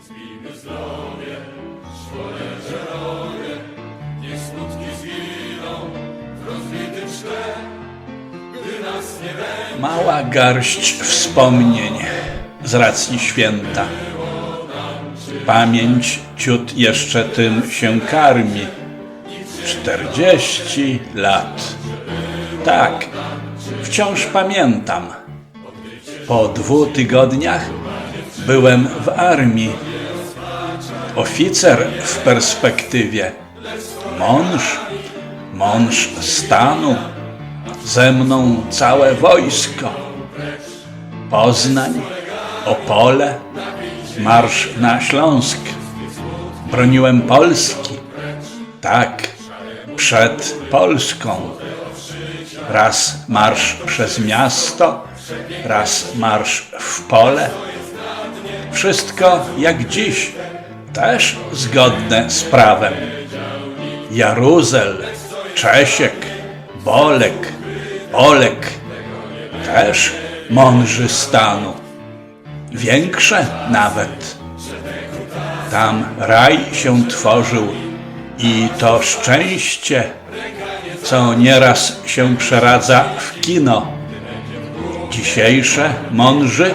zdrowie, niech smutki zginą w rozbitym gdy nas nie będzie. Mała garść wspomnień z racji święta. Pamięć ciut jeszcze tym się karmi. 40 lat. Tak, wciąż pamiętam. Po dwóch tygodniach byłem w armii. Oficer w perspektywie. Mąż, mąż stanu. Ze mną całe wojsko. Poznań, Opole, marsz na Śląsk. Broniłem Polski. Tak, przed Polską. Raz marsz przez miasto, raz marsz w pole. Wszystko jak dziś, też zgodne z prawem. Jaruzel, Czesiek, Bolek, Olek, też mądrzy stanu. Większe nawet. Tam raj się tworzył i to szczęście, co nieraz się przeradza w kino. Dzisiejsze mądrzy